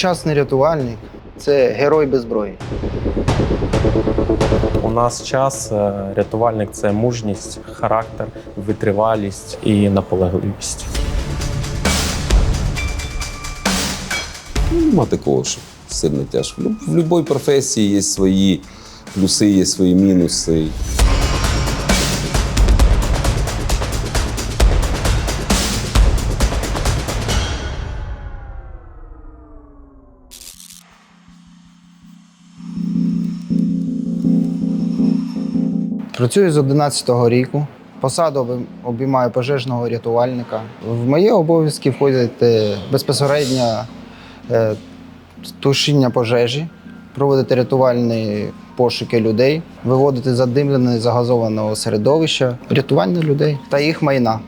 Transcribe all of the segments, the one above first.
Сучасний рятувальник це герой без зброї. У нас час е, рятувальник це мужність, характер, витривалість і наполегливість. Ну, нема такого, що сильно тяжко. В будь-якій професії є свої плюси, є свої мінуси. Працюю з 11-го ріку. Посаду обіймаю пожежного рятувальника. В мої обов'язки входять е, безпосередньо е, тушіння пожежі, проводити рятувальні пошуки людей, виводити задимлене загазованого середовища, рятування людей та їх майна.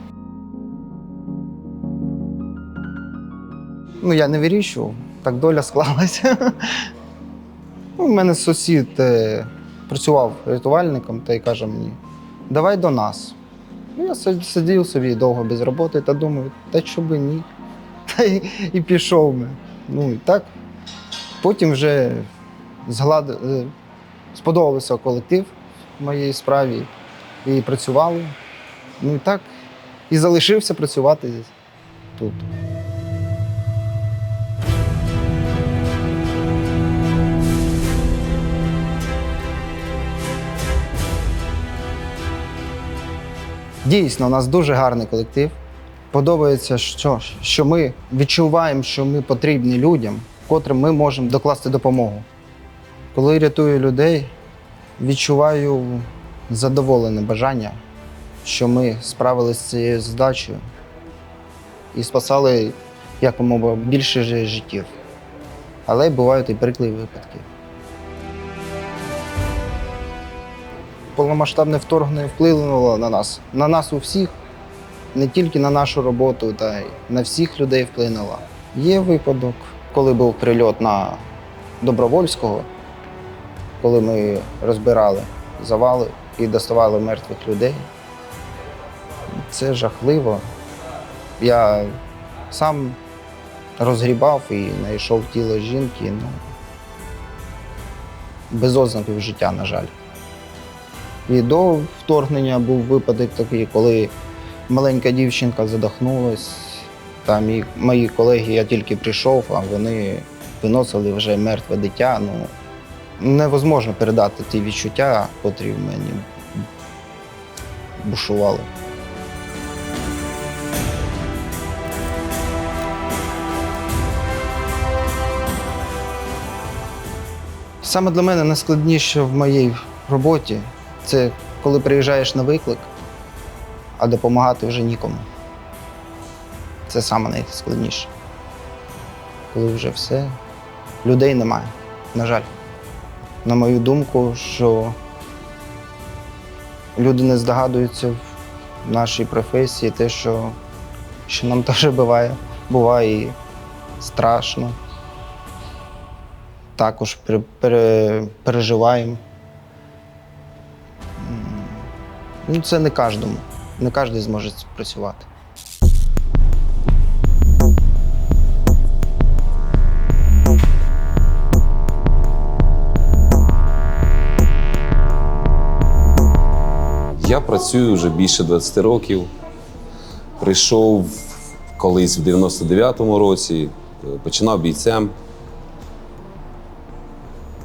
Ну, я не вирішував, так доля склалася. У мене сусід е, працював рятувальником та й каже мені: давай до нас. Ну, я сидів собі довго без роботи та думаю, та чого би ні. Та й, і пішов ми. Ну і так. Потім вже зглад... е, сподобався колектив в моїй справі і працювали. Ну і так. І залишився працювати тут. Дійсно, у нас дуже гарний колектив. Подобається, що, що ми відчуваємо, що ми потрібні людям, котрим ми можемо докласти допомогу. Коли рятую людей, відчуваю задоволене бажання, що ми справилися з цією задачею і спасали якомога більше життів. Але бувають і прикливі випадки. Повномасштабне вторгнення вплинуло на нас, на нас у всіх, не тільки на нашу роботу, та й на всіх людей вплинуло. Є випадок, коли був прильот на Добровольського, коли ми розбирали завали і доставали мертвих людей. Це жахливо. Я сам розгрібав і знайшов тіло жінки. Ну, без ознаків життя, на жаль. І до вторгнення був випадок такий, коли маленька дівчинка задохнулась. Там і мої колеги, я тільки прийшов, а вони виносили вже мертве дитя. Ну, невозможно передати ті відчуття, котрі в мені бушували. Саме для мене найскладніше в моїй роботі це коли приїжджаєш на виклик, а допомагати вже нікому. Це саме найскладніше. Коли вже все, людей немає, на жаль. На мою думку, що люди не здогадуються в нашій професії те, що, що нам теж буває, буває і страшно. Також пере, пере, переживаємо. Ну, це не кожному. Не кожен зможе працювати. Я працюю вже більше 20 років. Прийшов колись в 99-му році, е, починав бійцем.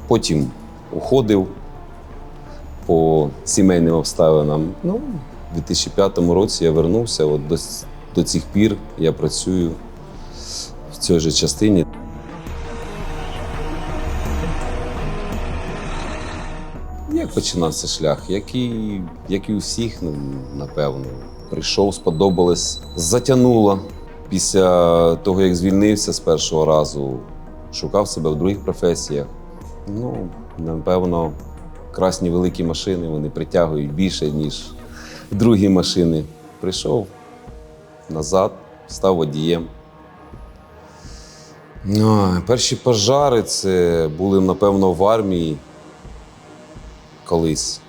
Потім уходив по сімейним обставинам. Ну, у 2005 році я вернувся. От до, до цих пір я працюю в цій же частині. Як починався шлях? Як і, як і у всіх, ну, напевно. Прийшов, сподобалось, затягнуло. Після того, як звільнився з першого разу, шукав себе в других професіях. Ну, напевно, красні великі машини вони притягують більше, ніж другі машини. Прийшов назад, став водієм. Ой, перші пожари це були, напевно, в армії колись.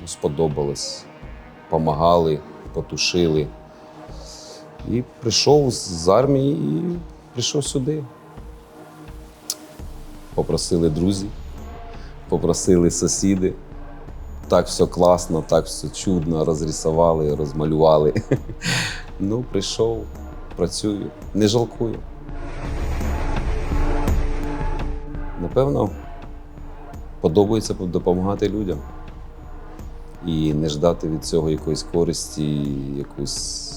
Ну, Сподобалось. Помагали, потушили. І прийшов з армії і прийшов сюди. попросили друзі, попросили сусіди. Так все класно, так все чудно, розрисували, розмалювали. Ну, прийшов, працюю, не жалкую. Напевно, подобається допомагати людям і не ждати від цього якоїсь користі, якусь.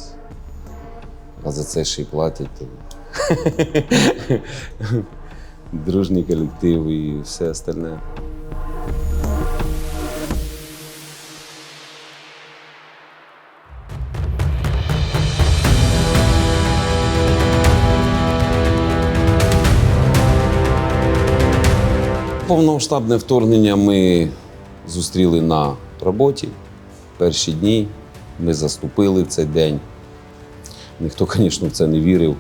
А за це ще й платять. Дружній колектив і все остальне. Повномасштабне вторгнення ми зустріли на роботі. Перші дні ми заступили в цей день. Ніхто, звісно, в це не вірив.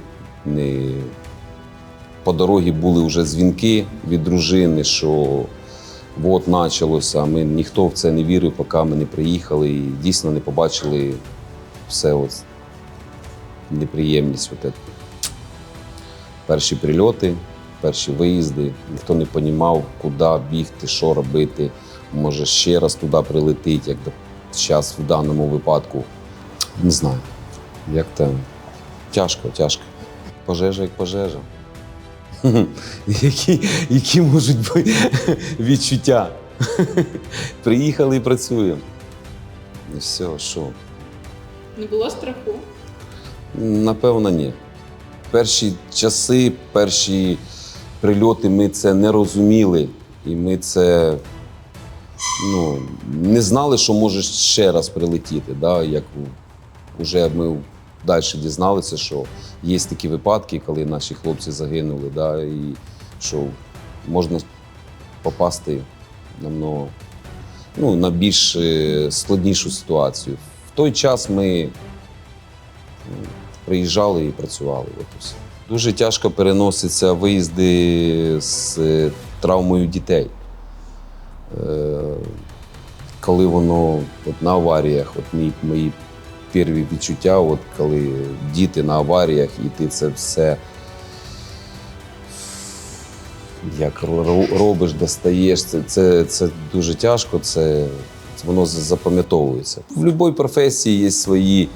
По дорозі були вже дзвінки від дружини, що от почалося. Ми ніхто в це не вірив, поки ми не приїхали і дійсно не побачили все от неприємність. От. Перші прильоти, перші виїзди. Ніхто не розумів, куди бігти, що робити. Може, ще раз туди прилетить, як зараз в даному випадку. Не знаю. Як то тяжко, тяжко. Пожежа як пожежа. Які, які можуть бути відчуття? Приїхали і працюємо. І все, що? Не було страху? Напевно, ні. Перші часи, перші прильоти ми це не розуміли, і ми це ну, не знали, що може ще раз прилетіти. Да? Як вже ми далі дізналися, що є такі випадки, коли наші хлопці загинули, да? і що можна попасти намного, ну, на більш е, складнішу ситуацію. В той час ми приїжджали і працювали. От і. Дуже тяжко переносяться виїзди з е, травмою дітей. Е, Коли воно от на аваріях, от мій, мої перві відчуття, от коли діти на аваріях, і ти це все як робиш, достаєш, це, це, це дуже тяжко, це воно запам'ятовується. В будь-якій професії є свої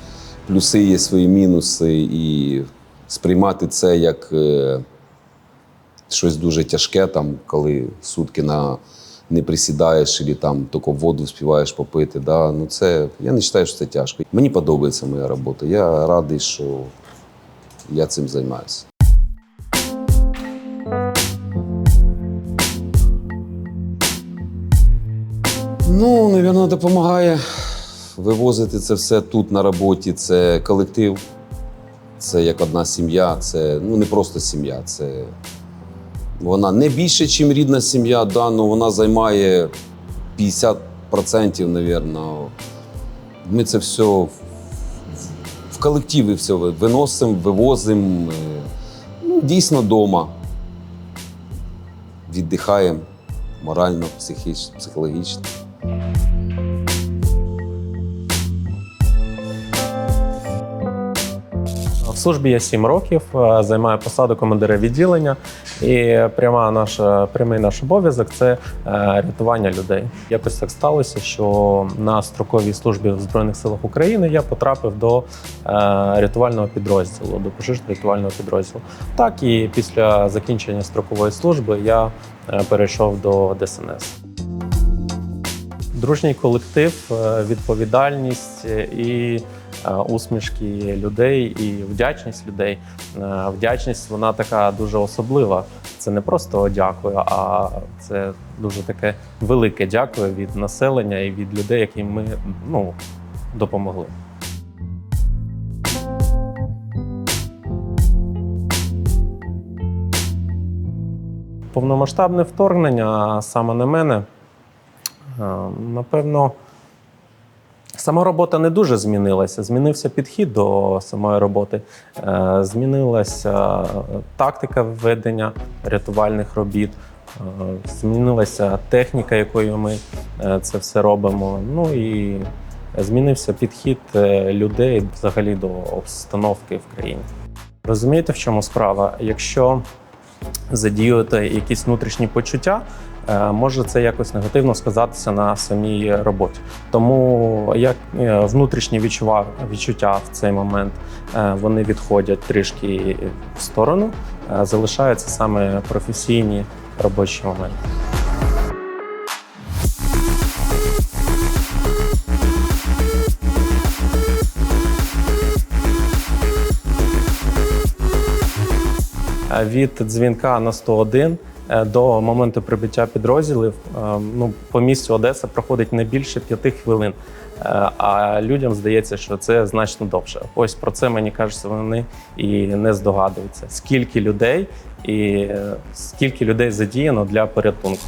плюси, є свої мінуси, і сприймати це як е, щось дуже тяжке, там, коли сутки на не присідаєш, або там тільки воду співаєш попити. Да? Ну, це, я не вважаю, що це тяжко. Мені подобається моя робота. Я радий, що я цим займаюся. Ну, мабуть, допомагає вивозити це все тут на роботі. Це колектив, це як одна сім'я, це ну, не просто сім'я, це вона не більше, ніж рідна сім'я, да, але вона займає 50%, мабуть. Ми це все в, колективі все виносимо, вивозимо. е, Ну, дійсно вдома. Віддихаємо морально, психологічно. Службі я 7 років, е, займаю посаду командира відділення, і пряма наша прямий наш обов'язок це е, рятування людей. Якось так сталося, що на строковій службі в Збройних силах України я потрапив до е, рятувального підрозділу, до пожежно-рятувального підрозділу. Так і після закінчення строкової служби я перейшов до ДСНС. Дружній колектив, відповідальність і усмішки людей, і вдячність людей. Е, Вдячність вона така дуже особлива. Це не просто дякую, а це дуже таке велике дякую від населення і від людей, яким ми ну, допомогли. Повномасштабне вторгнення саме на мене. Е, Напевно, сама робота не дуже змінилася. Змінився підхід до самої роботи, Е, змінилася тактика ведення рятувальних робіт, е, змінилася техніка, якою ми е, це все робимо. Ну і змінився підхід людей взагалі до обстановки в країні. Розумієте, в чому справа? Якщо задіювати якісь внутрішні почуття, може це якось негативно сказатися на самій роботі. Тому як е, внутрішні відчува, відчуття в цей момент е, вони відходять трішки в сторону, е, залишаються саме професійні робочі моменти. Е, Від дзвінка на 101 е, до моменту прибуття підрозділів е, ну, по місцю Одеса проходить не більше п'яти хвилин. Е, А людям здається, що це значно довше. Ось про це мені кажеться, вони і не здогадуються. Скільки людей і е, скільки людей задіяно для порятунку.